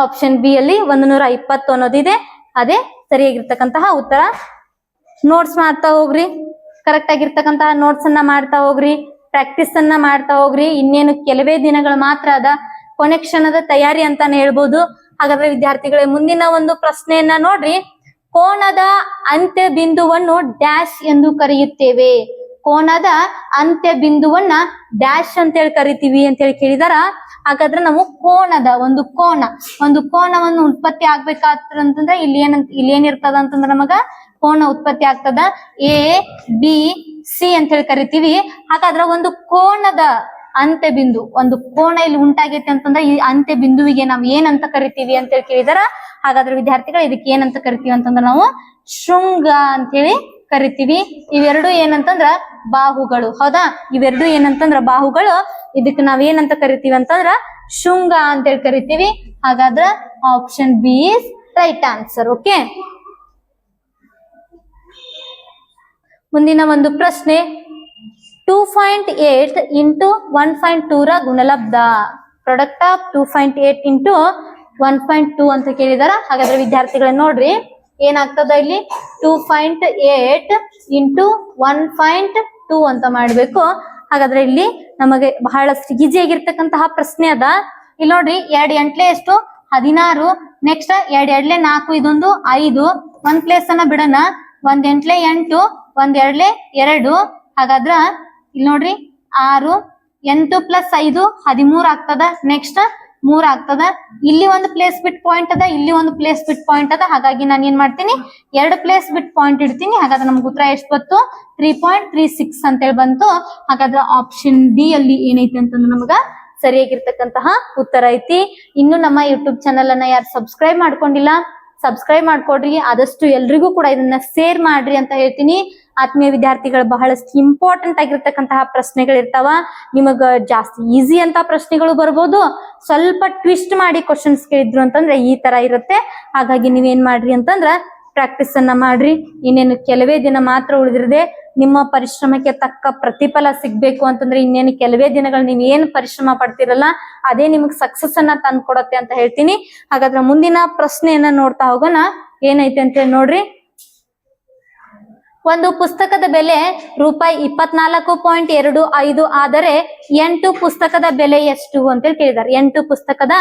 Speaker 1: ಆಪ್ಷನ್ ಬಿ ಅಲ್ಲಿ ಒಂದ್ ನೂರ ಇಪ್ಪತ್ತು ಅನ್ನೋದಿದೆ. ಅದೇ ಸರಿಯಾಗಿರ್ತಕ್ಕಂತಹ ಉತ್ತರ. ನೋಟ್ಸ್ ಮಾಡ್ತಾ ಹೋಗ್ರಿ. ಕರೆಕ್ಟ್ ಆಗಿರ್ತಕ್ಕಂತಹ ನೋಟ್ಸ್ ಅನ್ನ ಮಾಡ್ತಾ ಹೋಗ್ರಿ. ಪ್ರಾಕ್ಟೀಸ್ ಅನ್ನ ಮಾಡ್ತಾ ಹೋಗ್ರಿ. ಇನ್ನೇನು ಕೆಲವೇ ದಿನಗಳು ಮಾತ್ರ ಅದ. ಕೊನೆ ಕ್ಷಣದ ತಯಾರಿ ಅಂತಾನೆ ಹೇಳ್ಬೋದು. ಹಾಗಾದ್ರೆ ವಿದ್ಯಾರ್ಥಿಗಳೇ, ಮುಂದಿನ ಒಂದು ಪ್ರಶ್ನೆಯನ್ನ ನೋಡ್ರಿ. ಕೋಣದ ಅಂತ್ಯ ಬಿಂದುವನ್ನು ಡ್ಯಾಶ್ ಎಂದು ಕರೆಯುತ್ತೇವೆ. ಕೋಣದ ಅಂತ್ಯ ಬಿಂದುವನ್ನ ಡ್ಯಾಶ್ ಅಂತ ಹೇಳಿ ಕರಿತೀವಿ ಅಂತ ಹೇಳಿ ಕೇಳಿದಾರ. ಹಾಗಾದ್ರೆ ನಾವು ಕೋಣದ ಒಂದು ಕೋನ, ಒಂದು ಕೋನವನ್ನು ಉತ್ಪತ್ತಿ ಆಗ್ಬೇಕಾಗ್ತದಂತಂದ್ರೆ ಇಲ್ಲಿ ಏನಂತ, ಇಲ್ಲಿ ಏನಿರ್ತದ ಅಂತಂದ್ರೆ ನಮಗ ಕೋಣ ಉತ್ಪತ್ತಿ ಆಗ್ತದ. ಎ ಬಿ ಸಿ ಅಂತ ಹೇಳಿ ಕರಿತೀವಿ. ಹಾಗಾದ್ರೆ ಒಂದು ಕೋಣದ ಅಂತ್ಯ ಬಿಂದು ಒಂದು ಕೋಣ ಇಲ್ಲಿ ಉಂಟಾಗೈತೆ ಅಂತಂದ್ರೆ ಈ ಅಂತ್ಯ ಬಿಂದುವಿಗೆ ನಾವು ಏನಂತ ಕರಿತೀವಿ ಅಂತ ಹೇಳಿ ಕೇಳಿದಾರ. ಹಾಗಾದ್ರೆ ವಿದ್ಯಾರ್ಥಿಗಳು ಇದಕ್ಕೆ ಏನಂತ ಕರಿತೀವಿ ಅಂತಂದ್ರೆ ನಾವು ಶೃಂಗ ಅಂತ ಹೇಳಿ ಕರಿತೀವಿ. ಇವೆರಡು ಏನಂತಂದ್ರ ಬಾಹುಗಳು. ಹೌದಾ? ಇವೆರಡು ಏನಂತಂದ್ರ ಬಾಹುಗಳು. ಇದಕ್ಕೆ ನಾವ್ ಏನಂತ ಕರಿತೀವಿ ಅಂತಂದ್ರ ಶೃಂಗ ಅಂತ ಹೇಳಿ ಕರಿತೀವಿ. ಹಾಗಾದ್ರ option B is right answer okay ಮುಂದಿನ ಒಂದು ಪ್ರಶ್ನೆ. Two point eight into one point ಟೂರ ಗುಣಲಬ್ಧ. Product of two point eight into one point two ಅಂತ ಕೇಳಿದಾರ. ಹಾಗಾದ್ರೆ ವಿದ್ಯಾರ್ಥಿಗಳನ್ನ ನೋಡ್ರಿ. ಏನಾಗ್ತದ ಇಲ್ಲಿ? Two point eight into one point two ಅಂತ ಮಾಡ್ಬೇಕು. ಹಾಗಾದ್ರೆ ಇಲ್ಲಿ ನಮಗೆ ಬಹಳಷ್ಟು ಈಜಿ ಆಗಿರ್ತಕ್ಕಂತಹ ಪ್ರಶ್ನೆ ಅದ. ಇಲ್ಲಿ ನೋಡ್ರಿ, ಎರಡ್ ಎಂಟ್ಲೆ ಎಷ್ಟು? ಹದಿನಾರು. ನೆಕ್ಸ್ಟ್ ಎರಡ್ ಎರಡ್ಲೆ ನಾಲ್ಕು, ಇದೊಂದು ಐದು. ಒಂದ್ ಪ್ಲೇಸ್ ಅನ್ನ ಬಿಡೋಣ. ಒಂದ್ ಎಂಟ್ಲೆ ಎಂಟು, ಒಂದ್ ಎರಡ್ಲೆ ಎರಡು. ಹಾಗಾದ್ರ ಇಲ್ಲಿ ನೋಡ್ರಿ, ಆರು. ಎಂಟು ಪ್ಲಸ್ ಐದು, ಹದಿಮೂರ್ ಆಗ್ತದ. ನೆಕ್ಸ್ಟ್ ಮೂರ್ ಆಗ್ತದ. ಇಲ್ಲಿ ಒಂದು ಪ್ಲೇಸ್ ಬಿಟ್ ಪಾಯಿಂಟ್ ಅದ, ಇಲ್ಲಿ ಒಂದು ಪ್ಲೇಸ್ ಬಿಟ್ ಪಾಯಿಂಟ್ ಅದ. ಹಾಗಾಗಿ ನಾನು ಏನ್ ಮಾಡ್ತೀನಿ, ಎರಡು ಪ್ಲೇಸ್ ಬಿಟ್ ಪಾಯಿಂಟ್ ಇಡ್ತೀನಿ. ಹಾಗಾದ್ರೆ ನಮ್ಗೆ ಉತ್ತರ ಎಷ್ಟು ಬಂತು? ತ್ರೀ ಪಾಯಿಂಟ್ ತ್ರೀ ಸಿಕ್ಸ್ ಅಂತೇಳಿ ಬಂತು. ಹಾಗಾದ್ರೆ ಆಪ್ಷನ್ ಡಿ ಅಲ್ಲಿ ಏನೈತಿ ಅಂತಂದ್ರೆ ನಮಗ ಸರಿಯಾಗಿರ್ತಕ್ಕಂತಹ ಉತ್ತರ ಐತಿ. ಇನ್ನು ನಮ್ಮ ಯೂಟ್ಯೂಬ್ ಚಾನಲ್ ಅನ್ನ ಯಾರು ಸಬ್ಸ್ಕ್ರೈಬ್ ಮಾಡ್ಕೊಂಡಿಲ್ಲ ಸಬ್ಸ್ಕ್ರೈಬ್ ಮಾಡ್ಕೊಡ್ರಿ. ಆದಷ್ಟು ಎಲ್ರಿಗೂ ಕೂಡ ಇದನ್ನ ಶೇರ್ ಮಾಡ್ರಿ ಅಂತ ಹೇಳ್ತೀನಿ. ಆತ್ಮೀಯ ವಿದ್ಯಾರ್ಥಿಗಳು ಬಹಳಷ್ಟು ಇಂಪಾರ್ಟೆಂಟ್ ಆಗಿರ್ತಕ್ಕಂತಹ ಪ್ರಶ್ನೆಗಳಿರ್ತಾವ. ನಿಮಗ ಜಾಸ್ತಿ ಈಸಿ ಅಂತ ಪ್ರಶ್ನೆಗಳು ಬರ್ಬೋದು. ಸ್ವಲ್ಪ ಟ್ವಿಸ್ಟ್ ಮಾಡಿ ಕ್ವಶನ್ಸ್ ಕೇಳಿದ್ರು ಅಂತಂದ್ರೆ ಈ ತರ ಇರುತ್ತೆ. ಹಾಗಾಗಿ ನೀವೇನ್ ಮಾಡ್ರಿ ಅಂತಂದ್ರ ಪ್ರಾಕ್ಟೀಸ್ ಅನ್ನ ಮಾಡ್ರಿ. ಇನ್ನೇನು ಕೆಲವೇ ದಿನ ಮಾತ್ರ ಉಳಿದಿರದೆ ನಿಮ್ಮ ಪರಿಶ್ರಮಕ್ಕೆ ತಕ್ಕ ಪ್ರತಿಫಲ ಸಿಗ್ಬೇಕು ಅಂತಂದ್ರೆ ಇನ್ನೇನು ಕೆಲವೇ ದಿನಗಳು ನೀವ್ ಏನ್ ಪರಿಶ್ರಮ ಪಡ್ತಿರಲ್ಲ ಅದೇ ನಿಮಗ್ ಸಕ್ಸಸ್ ಅನ್ನ ತಂದ್ಕೊಡತ್ತೆ ಅಂತ ಹೇಳ್ತೀನಿ. ಹಾಗಾದ್ರೆ ಮುಂದಿನ ಪ್ರಶ್ನೆಯನ್ನ ನೋಡ್ತಾ ಹೋಗೋಣ. ಏನೈತೆ ಅಂತ ಹೇಳಿ ನೋಡ್ರಿ. ಒಂದು ಪುಸ್ತಕದ ಬೆಲೆ ರೂಪಾಯಿ ಇಪ್ಪತ್ನಾಲ್ಕು ಪಾಯಿಂಟ್ ಎರಡು ಐದು ಆದರೆ ಎಂಟು ಪುಸ್ತಕದ ಬೆಲೆ ಎಷ್ಟು ಅಂತೇಳಿ ಕೇಳಿದಾರೆ ಎಂಟು ಪುಸ್ತಕದ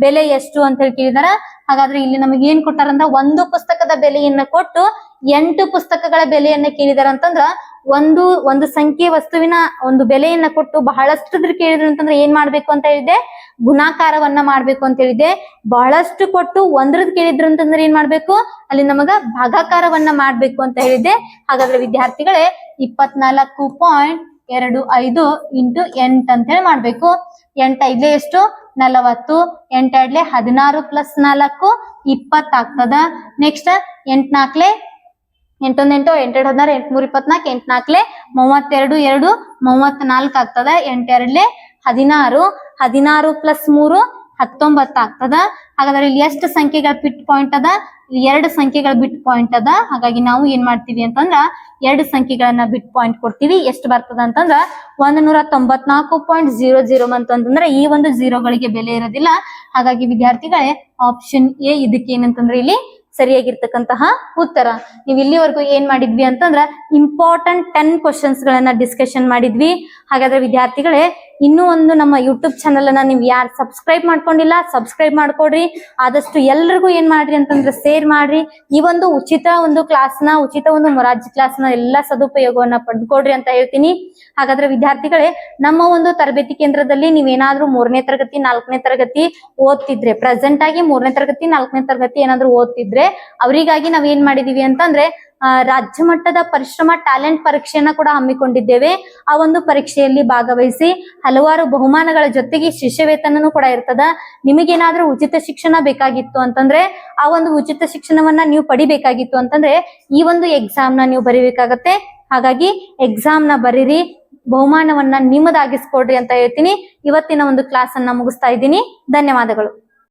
Speaker 1: ಬೆಲೆ ಎಷ್ಟು ಅಂತೇಳಿ ಕೇಳಿದಾರ. ಹಾಗಾದ್ರೆ ಇಲ್ಲಿ ನಮಗೆ ಏನ್ ಅಂತ ಒಂದು ಪುಸ್ತಕದ ಬೆಲೆಯನ್ನ ಕೊಟ್ಟು ಎಂಟು ಪುಸ್ತಕಗಳ ಬೆಲೆಯನ್ನ ಕೇಳಿದಾರ ಅಂತಂದ್ರ ಒಂದು ಒಂದು ಸಂಖ್ಯೆ ವಸ್ತುವಿನ ಒಂದು ಬೆಲೆಯನ್ನ ಕೊಟ್ಟು ಬಹಳಷ್ಟು ಕೇಳಿದ್ರು ಅಂತಂದ್ರೆ ಏನ್ ಮಾಡ್ಬೇಕು ಅಂತ ಹೇಳಿದೆ ಗುಣಾಕಾರವನ್ನ ಮಾಡ್ಬೇಕು ಅಂತ ಹೇಳಿದೆ ಬಹಳಷ್ಟು ಕೊಟ್ಟು ಒಂದ್ರದ್ ಕೇಳಿದ್ರು ಅಂತಂದ್ರೆ ಏನ್ ಮಾಡ್ಬೇಕು? ಅಲ್ಲಿ ನಮಗ ಭಾಗಾಕಾರವನ್ನ ಮಾಡ್ಬೇಕು ಅಂತ ಹೇಳಿದೆ ಹಾಗಾದ್ರೆ ವಿದ್ಯಾರ್ಥಿಗಳೇ, ಇಪ್ಪತ್ನಾಲ್ಕು ಪಾಯಿಂಟ್ ಎರಡು ಐದು ಇಂಟು ಎಂಟ್ ಅಂತ ಹೇಳಿ ಮಾಡ್ಬೇಕು. ಎಂಟ್ ಐದ್ಲೆ ಎಷ್ಟು? ನಲವತ್ತು. ಎಂಟೆರಡ್ಲೆ ಹದಿನಾರು ಪ್ಲಸ್ ನಾಲ್ಕು. ಇಪ್ಪತ್ತಾಗ್ತದ. ನೆಕ್ಸ್ಟ್ ಎಂಟ್ ನಾಲ್ಕ್ಲೆ ಎಂಟೊಂದ್ ಎಂಟು ಎಂಟೆರಡು ಹದಿನಾರು ಎಂಟ್ಮೂರ್ ಇಪ್ಪತ್ನಾಕ್ ಇಪ್ಪತ್ನಾಲ್ಕು ಎಂಟ್ ನಾಲ್ಕ್ಲೆ ಮೂವತ್ತೆರಡು, ಎರಡು ಮೂವತ್ನಾಲ್ಕು ಆಗ್ತದ, ಎಂಟೆರಡ್ಲೆ, ಹದಿನಾರು ಹದಿನಾರು ಪ್ಲಸ್ ಮೂರು, ಹತ್ತೊಂಬತ್ತು ಆಗ್ತದ. ಹಾಗಾದ್ರೆ ಇಲ್ಲಿ ಎಷ್ಟು ಸಂಖ್ಯೆಗಳ ಬಿಟ್ ಪಾಯಿಂಟ್ ಅದ? ಎರಡು ಸಂಖ್ಯೆಗಳ ಬಿಟ್ ಪಾಯಿಂಟ್ ಅದ. ಹಾಗಾಗಿ ನಾವು ಏನ್ ಮಾಡ್ತೀವಿ ಅಂತಂದ್ರ ಎರಡು ಸಂಖ್ಯೆಗಳನ್ನ ಬಿಟ್ ಪಾಯಿಂಟ್ ಕೊಡ್ತೀವಿ. ಎಷ್ಟು ಬರ್ತದ ಅಂತಂದ್ರ ಒಂದ್ ನೂರ ತೊಂಬತ್ನಾಲ್ಕು ಪಾಯಿಂಟ್ ಜೀರೋ ಜೀರೋ ಅಂತಂದ್ರ ಈ ಒಂದು ಜೀರೋಗಳಿಗೆ ಬೆಲೆ ಇರೋದಿಲ್ಲ. ಹಾಗಾಗಿ ವಿದ್ಯಾರ್ಥಿಗಳೇ ಆಪ್ಷನ್ ಎ ಇದಕ್ಕೆ ಏನಂತಂದ್ರೆ ಇಲ್ಲಿ ಸರಿಯಾಗಿರ್ತಕ್ಕಂತಹ ಉತ್ತರ. ನೀವು ಇಲ್ಲಿವರೆಗೂ ಏನ್ ಮಾಡಿದ್ವಿ ಅಂತಂದ್ರ ಇಂಪಾರ್ಟೆಂಟ್ ಟೆನ್ ಕ್ವಶನ್ಸ್ ಗಳನ್ನ ಡಿಸ್ಕಷನ್ ಮಾಡಿದ್ವಿ. ಹಾಗಾದ್ರೆ ವಿದ್ಯಾರ್ಥಿಗಳೇ ಇನ್ನೂ ಒಂದು ನಮ್ಮ ಯೂಟ್ಯೂಬ್ ಚಾನಲ್ ಅನ್ನ ನೀವು ಯಾರು ಸಬ್ಸ್ಕ್ರೈಬ್ ಮಾಡ್ಕೊಂಡಿಲ್ಲ ಸಬ್ಸ್ಕ್ರೈಬ್ ಮಾಡ್ಕೊಡ್ರಿ. ಆದಷ್ಟು ಎಲ್ರಿಗೂ ಏನ್ ಮಾಡ್ರಿ ಅಂತಂದ್ರೆ ಸೇರ್ ಮಾಡ್ರಿ. ಈ ಒಂದು ಉಚಿತ ಒಂದು ಕ್ಲಾಸ್ನ ಉಚಿತ ಒಂದು ಮೊರಾರ್ಜಿ ಕ್ಲಾಸ್ನ ಎಲ್ಲಾ ಸದುಪಯೋಗವನ್ನ ಪಡ್ಕೊಡ್ರಿ ಅಂತ ಹೇಳ್ತೀನಿ. ಹಾಗಾದ್ರೆ ವಿದ್ಯಾರ್ಥಿಗಳೇ, ನಮ್ಮ ಒಂದು ತರಬೇತಿ ಕೇಂದ್ರದಲ್ಲಿ ನೀವೇನಾದ್ರೂ ಮೂರನೇ ತರಗತಿ, ನಾಲ್ಕನೇ ತರಗತಿ ಓದ್ತಿದ್ರೆ ಪ್ರೆಸೆಂಟ್ ಆಗಿ ಮೂರನೇ ತರಗತಿ, ನಾಲ್ಕನೇ ತರಗತಿ ಏನಾದ್ರು ಓದ್ತಿದ್ರೆ, ಅವರಿಗಾಗಿ ನಾವ್ ಏನ್ ಮಾಡಿದೀವಿ ಅಂತಂದ್ರೆ ರಾಜ್ಯ ಮಟ್ಟದ ಪರಿಶ್ರಮ ಟ್ಯಾಲೆಂಟ್ ಪರೀಕ್ಷೆಯನ್ನ ಕೂಡ ಹಮ್ಮಿಕೊಂಡಿದ್ದೇವೆ. ಆ ಒಂದು ಪರೀಕ್ಷೆಯಲ್ಲಿ ಭಾಗವಹಿಸಿ ಹಲವಾರು ಬಹುಮಾನಗಳ ಜೊತೆಗೆ ಶಿಷ್ಯ ವೇತನನೂ ಕೂಡ ಇರ್ತದ. ನಿಮಗೇನಾದ್ರೂ ಉಚಿತ ಶಿಕ್ಷಣ ಬೇಕಾಗಿತ್ತು ಅಂತಂದ್ರೆ ಆ ಒಂದು ಉಚಿತ ಶಿಕ್ಷಣವನ್ನ ನೀವು ಪಡಿಬೇಕಾಗಿತ್ತು ಅಂತಂದ್ರೆ ಈ ಒಂದು ಎಕ್ಸಾಮ್ನ ನೀವು ಬರೀಬೇಕಾಗತ್ತೆ. ಹಾಗಾಗಿ ಎಕ್ಸಾಮ್ನ ಬರೀರಿ, ಬಹುಮಾನವನ್ನ ನಿಮ್ಮದಾಗಿಸ್ಕೊಡ್ರಿ ಅಂತ ಹೇಳ್ತೀನಿ. ಇವತ್ತಿನ ಒಂದು ಕ್ಲಾಸ್ ಅನ್ನ ಮುಗಿಸ್ತಾ ಇದ್ದೀನಿ. ಧನ್ಯವಾದಗಳು.